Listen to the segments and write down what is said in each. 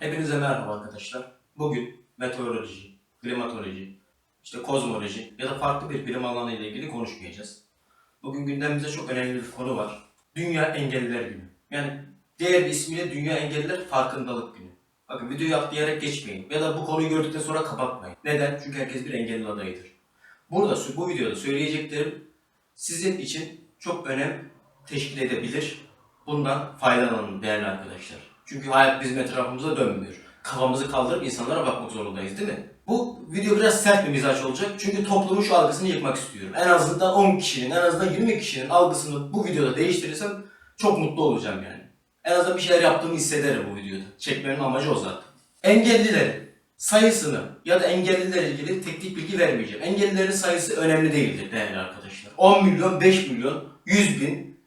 Hepinize merhaba arkadaşlar. Bugün meteoroloji, klimatoloji, işte kozmoloji ya da farklı bir bilim alanı ile ilgili konuşmayacağız. Bugün gündemimizde çok önemli bir konu var. Dünya Engelliler Günü. Yani diğer bir ismiyle Dünya Engelliler Farkındalık Günü. Bakın videoyu atlayarak geçmeyin ya da bu konuyu gördükten sonra kapatmayın. Neden? Çünkü herkes bir engelli adayıdır. Burada bu videoda söyleyeceklerim sizin için çok önem teşkil edebilir. Bundan faydalanın değerli arkadaşlar. Çünkü hayat bizim etrafımıza dönmüyor. Kafamızı kaldırıp insanlara bakmak zorundayız değil mi? Bu video biraz sert bir mizaç olacak. Çünkü toplumun şu algısını yıkmak istiyorum. En azından 10 kişinin, en azından 20 kişinin algısını bu videoda değiştirirsem çok mutlu olacağım yani. En azından bir şeyler yaptığımı hissederim bu videoda. Çekmenin amacı o zaten. Engellilerin sayısını ya da engellilerle ilgili teknik bilgi vermeyeceğim. Engellilerin sayısı önemli değildir değerli arkadaşlar. 10 milyon, 5 milyon, 100 bin,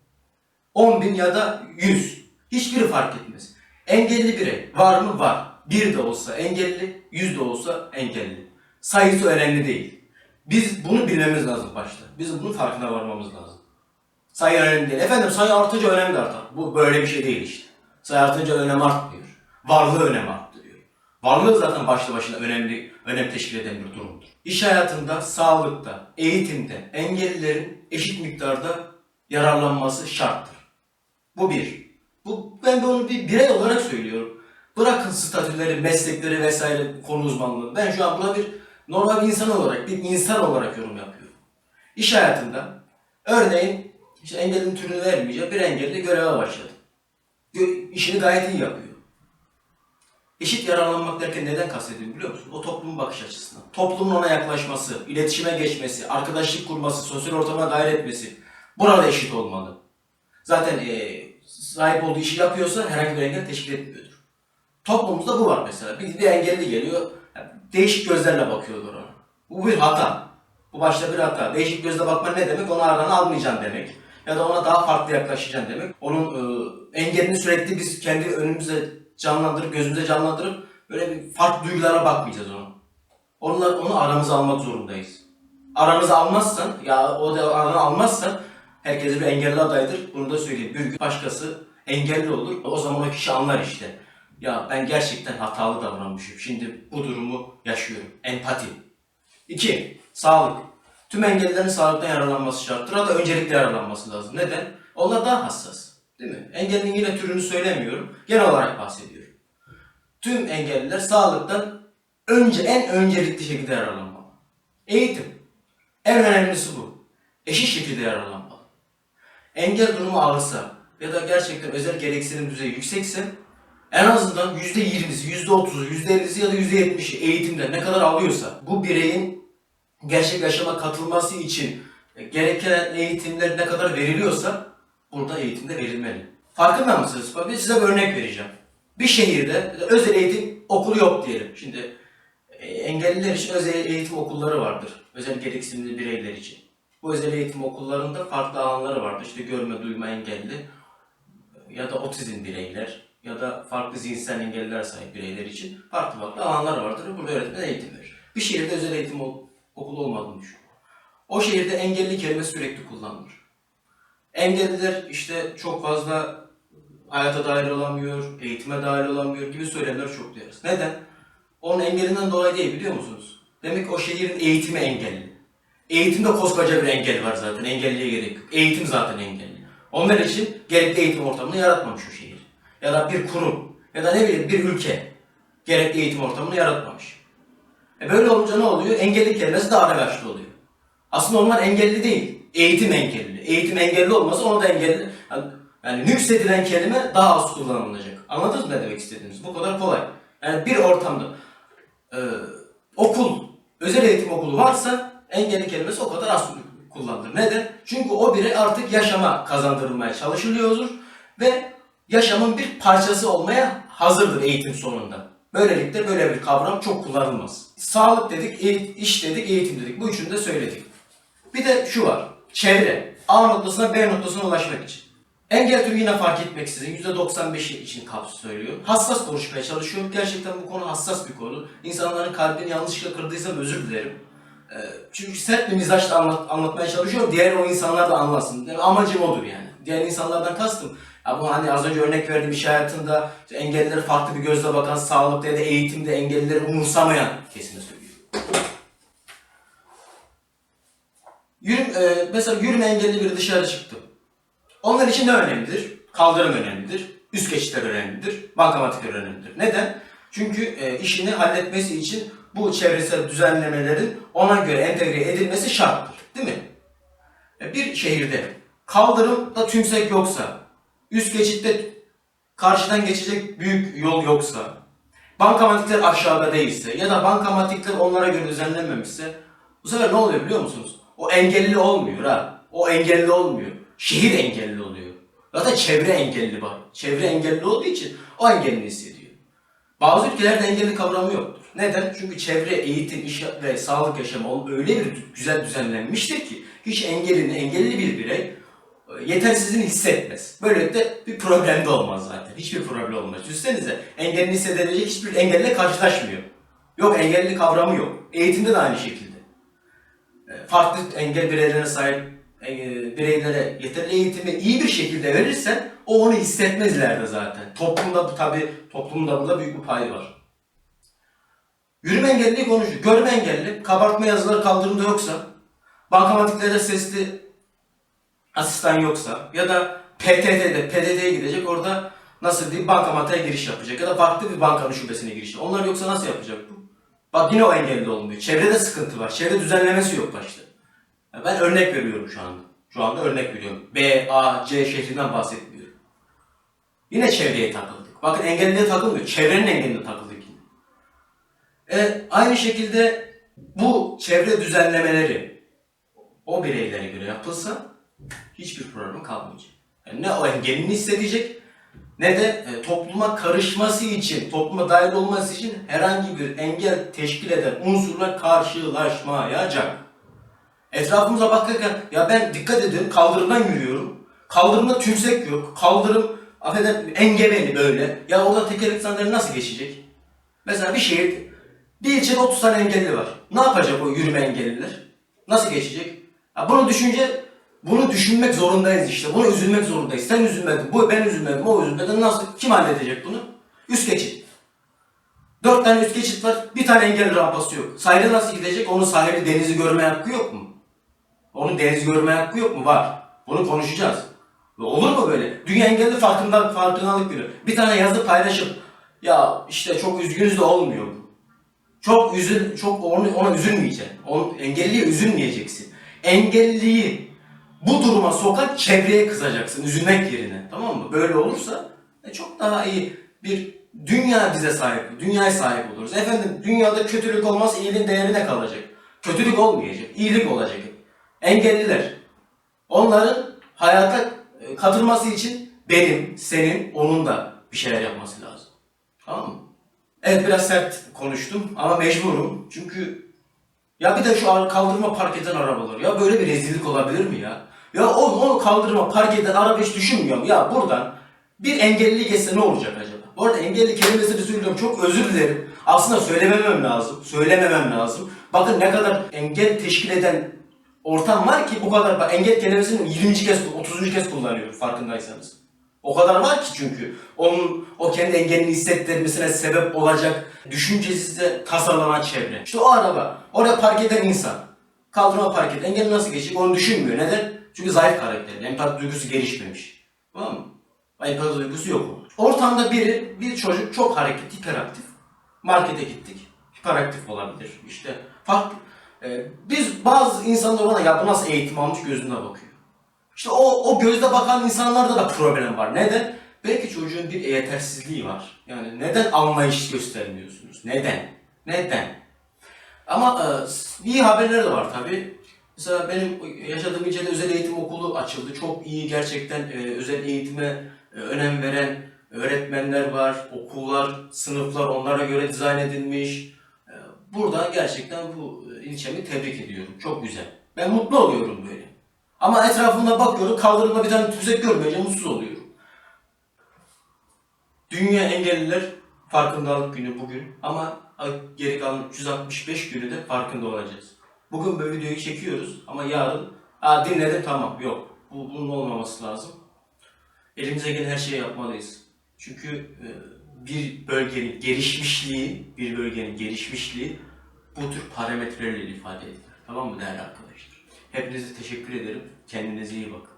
10 bin ya da 100. Hiçbiri fark etmez. Engelli birey var mı? Var. Bir de olsa engelli, yüz de olsa engelli. Sayısı önemli değil. Biz bunu bilmemiz lazım başta. Biz bunun farkına varmamız lazım. Sayı önemli değil. Efendim sayı artınca önem artar. Bu böyle bir şey değil işte. Sayı artınca önem artmıyor. Varlığı önem arttırıyor. Varlığı zaten başlı başına önemli, önem teşkil eden bir durumdur. İş hayatında, sağlıkta, eğitimde engellilerin eşit miktarda yararlanması şarttır. Bu bir. Bu, ben de onu bir birey olarak söylüyorum. Bırakın statüleri, meslekleri vesaire konu uzmanlığı. Ben şu an buna bir normal bir insan olarak, bir insan olarak yorum yapıyorum. İş hayatında örneğin işte engellinin türünü vermeyeceğim bir engelli göreve başladı. İşini gayet iyi yapıyor. Eşit yararlanmak derken neden kastediyorum biliyor musun? O toplumun bakış açısından. Toplumun ona yaklaşması, iletişime geçmesi, arkadaşlık kurması, sosyal ortama dahil etmesi. Burada eşit olmalı. Zaten eee, sahip olduğu işi yapıyorsa herhangi bir engel teşkil etmiyordur. Toplumumuzda bu var mesela. Bir, bir engelli geliyor, değişik gözlerle bakıyorlar ona. Bu bir hata. Bu başta bir hata. Değişik gözle bakma ne demek? Onu arana almayacaksın demek. Ya da ona daha farklı yaklaşacaksın demek. Onun e, engelini sürekli biz kendi önümüze canlandırıp, gözümüze canlandırıp böyle bir farklı duygulara bakmayacağız ona. Onlar, onu aramıza almak zorundayız. Aramıza almazsan, ya o da arana almazsan herkese bir engelli adaydır. Bunu da söyleyeyim. Bir gün başkası engelli olur. O zaman o kişi anlar işte. Ya ben gerçekten hatalı davranmışım. Şimdi bu durumu yaşıyorum. Empati. 2. Sağlık. Tüm engellilerin sağlıktan yararlanması şarttır. Hatta öncelikle yararlanması lazım. Neden? Onlar daha hassas. Değil mi? Engellinin yine türünü söylemiyorum. Genel olarak bahsediyorum. Tüm engelliler sağlıktan önce en öncelikli şekilde yararlanmalı. Eğitim. En önemlisi bu. Eşit şekilde yararlanmalı. Engel durumu ağırsa ya da gerçekten özel gereksinim düzeyi yüksekse en azından %20'si, %30'u, %50'si ya da %70'i eğitimde ne kadar alıyorsa bu bireyin gerçek yaşama katılması için gereken eğitimler ne kadar veriliyorsa burada eğitimde verilmeli. Farkında mısınız? Bak, size bir örnek vereceğim. Bir şehirde özel eğitim okulu yok diyelim. Şimdi e, engelliler için özel eğitim okulları vardır. Özel gereksinimli bireyler için. Bu özel eğitim okullarında farklı alanları vardır. İşte görme, duyma engelli ya da otizm bireyler ya da farklı zihinsel engelliler sahip bireyler için farklı farklı alanlar vardır. Burada öğretmen eğitim verir. Bir şehirde özel eğitim okulu olmadığını düşün. O şehirde engelli kelimesi sürekli kullanılır. Engelliler işte çok fazla hayata dahil olamıyor, eğitime dahil olamıyor gibi söylemler çok duyarız. Neden? Onun engelinden dolayı değil biliyor musunuz? Demek ki o şehrin eğitimi engelli. Eğitimde koskoca bir engel var zaten. Engelliye gerek. Eğitim zaten engelli. Onlar için gerekli eğitim ortamını yaratmamış o şehir. Ya da bir kurum ya da ne bileyim bir ülke gerekli eğitim ortamını yaratmamış. E böyle olunca ne oluyor? Engelli kelimesi daha revaçlı oluyor. Aslında onlar engelli değil. Eğitim engelli. Eğitim engelli olmasa onu da engelli. Yani, yani nüksedilen kelime daha az kullanılacak. Anladınız mı ne demek istediğimiz? Bu kadar kolay. Yani bir ortamda e, okul, özel eğitim okulu varsa engelli kelimesi o kadar az kullanılır. Neden? Çünkü o birey artık yaşama kazandırılmaya çalışılıyordur ve yaşamın bir parçası olmaya hazırdır eğitim sonunda. Böylelikle böyle bir kavram çok kullanılmaz. Sağlık dedik, iş dedik, eğitim dedik. Bu üçünü de söyledik. Bir de şu var. Çevre. A noktasına B noktasına ulaşmak için. Engel türü yine fark etmeksizin %95 için kapsı söylüyor. Hassas konuşmaya çalışıyorum. Gerçekten bu konu hassas bir konu. İnsanların kalbini yanlışlıkla kırdıysam özür dilerim. Ee, çünkü sert bir mizaçla anlat, anlatmaya çalışıyorum. Diğer o insanlar da anlasın. Yani amacım odur yani. Diğer insanlardan kastım. Ama hani az önce örnek verdiğim iş hayatında işte engellilere farklı bir gözle bakan, sağlıkta ya da eğitimde engellileri umursamayan kesime söylüyorum. Yürüm, e, mesela yürüme engelli biri dışarı çıktı. Onlar için ne önemlidir? Kaldırım önemlidir. Üst geçitler önemlidir. Bankamatikler önemlidir. Neden? Çünkü e, işini halletmesi için bu çevresel düzenlemelerin ona göre entegre edilmesi şarttır. Değil mi? E, bir şehirde kaldırımda tümsek yoksa, üst geçitte karşıdan geçecek büyük yol yoksa, bankamatikler aşağıda değilse ya da bankamatikler onlara göre düzenlenmemişse bu sefer ne oluyor biliyor musunuz? O engelli olmuyor ha. O engelli olmuyor. Şehir engelli oluyor. Zaten çevre engelli var. Çevre engelli olduğu için o engelli hissediyor. Bazı ülkelerde engelli kavramı yoktur. Neden? Çünkü çevre, eğitim, iş ve sağlık yaşamı öyle bir güzel düzenlenmiştir ki hiç engellini, engelli bir birey e, yetersizliğini hissetmez. Böylelikle bir problem de olmaz zaten. Hiçbir problem olmaz. Düşünsenize engellini hissedebilecek hiçbir engelle karşılaşmıyor. Yok engelli kavramı yok. Eğitimde de aynı şekilde. E, Farklı engel bireylerine sahip e, bireylere yeterli eğitimi iyi bir şekilde verirsen o onu hissetmez ileride zaten. Toplumda bu tabi toplumda bunda büyük bir payı var. Yürüme engelli konuşuyor. Görme engelli, kabartma yazıları kaldırımda yoksa, bankamatiklerde sesli asistan yoksa ya da PTT'de, PTT'ye gidecek orada nasıl diyeyim bankamatiğe giriş yapacak ya da farklı bir bankanın şubesine giriş. Onlar yoksa nasıl yapacak bu? Bak yine o engelli olmuyor. Çevrede sıkıntı var. Çevre düzenlemesi yok başta. Ya Ben örnek veriyorum şu anda. Şu anda örnek veriyorum. B, A, C şehrinden bahsetmiyorum. Yine çevreye takıldık. Bakın engelliye takılmıyor. Çevrenin engeline takıldık yine. E, aynı şekilde bu çevre düzenlemeleri o bireylere göre yapılsa hiçbir problem kalmayacak. Yani ne o engelini hissedecek ne de e, topluma karışması için, topluma dahil olması için herhangi bir engel teşkil eden unsurlar karşılaşmayacak. Etrafımıza bakarken ya ben dikkat ediyorum kaldırımdan yürüyorum. Kaldırımda tümsek yok. Kaldırım affedersin engebeli böyle. Ya orada tekerlek sandalye nasıl geçecek? Mesela bir şehir bir ilçede 30 tane engelli var. Ne yapacak o yürüme engelliler? Nasıl geçecek? Ya bunu düşünce bunu düşünmek zorundayız işte. Buna üzülmek zorundayız. Sen üzülmedin, bu ben üzülmedim, o üzülmedi. Nasıl? Kim halledecek bunu? Üst geçit. Dört tane üst geçit var. Bir tane engelli rampası yok. Sahile nasıl gidecek? Onun sahili denizi görme hakkı yok mu? Onun deniz görme hakkı yok mu? Var. Bunu konuşacağız. Olur mu böyle? Dünya Engelli farkında, Farkındalık Günü. Bir tane yazı paylaşıp ya işte çok üzgünüz de olmuyor. Çok üzül, çok onu, ona üzülmeyeceksin. Onu, engelliye üzülmeyeceksin. Engelliyi bu duruma sokan çevreye kızacaksın üzülmek yerine. Tamam mı? Böyle olursa e, çok daha iyi bir dünya bize sahip, dünyaya sahip oluruz. Efendim dünyada kötülük olmaz, iyiliğin değerine kalacak. Kötülük olmayacak, iyilik olacak. Engelliler. Onların hayata e, katılması için benim, senin, onun da bir şeyler yapması lazım. Tamam mı? Evet biraz sert konuştum ama mecburum. Çünkü ya bir de şu kaldırıma park eden arabalar. Ya böyle bir rezillik olabilir mi ya? Ya o, o kaldırıma park eden araba hiç düşünmüyor mu? Ya buradan bir engelli geçse ne olacak acaba? Bu arada engelli kelimesini söylüyorum. Çok özür dilerim. Aslında söylememem lazım. Söylememem lazım. Bakın ne kadar engel teşkil eden ortam var ki bu kadar. Bak engel kelimesini 20. kez, 30. kez kullanıyorum farkındaysanız. O kadar var ki çünkü onun o kendi engelini hissettirmesine sebep olacak düşüncesiz tasarlanan çevre. İşte o araba, oraya park eden insan. Kaldırıma park eden engel nasıl geçecek onu düşünmüyor. Neden? Çünkü zayıf karakter. Empati duygusu gelişmemiş. Tamam mı? Empati duygusu yok. Ortamda biri, bir çocuk çok hareketli, hiperaktif. Markete gittik. Hiperaktif olabilir. İşte farklı. Ee, biz bazı insanlar ona ya bu nasıl eğitim almış gözüne bakıyor. İşte o, o gözle bakan insanlarda da problem var. Neden? Belki çocuğun bir yetersizliği var. Yani neden anlayış göstermiyorsunuz? Neden? Neden? Ama e, iyi haberler de var tabi. Mesela benim yaşadığım ilçede özel eğitim okulu açıldı. Çok iyi gerçekten e, özel eğitime e, önem veren öğretmenler var, okullar, sınıflar onlara göre dizayn edilmiş. E, burada gerçekten bu e, ilçemi tebrik ediyorum. Çok güzel. Ben mutlu oluyorum böyle. Ama etrafımda bakıyorum kaldırımda bir tane tümsek görmeyince mutsuz oluyorum. Dünya Engelliler Farkındalık Günü bugün ama geri kalan 365 günü de farkında olacağız. Bugün böyle videoyu çekiyoruz ama yarın Aa, dinledim tamam yok. Bu, bunun olmaması lazım. Elimize gelen her şeyi yapmalıyız. Çünkü e, bir bölgenin gelişmişliği, bir bölgenin gelişmişliği bu tür parametrelerle ifade edilir. Tamam mı değerli? Hepinize teşekkür ederim. Kendinize iyi bakın.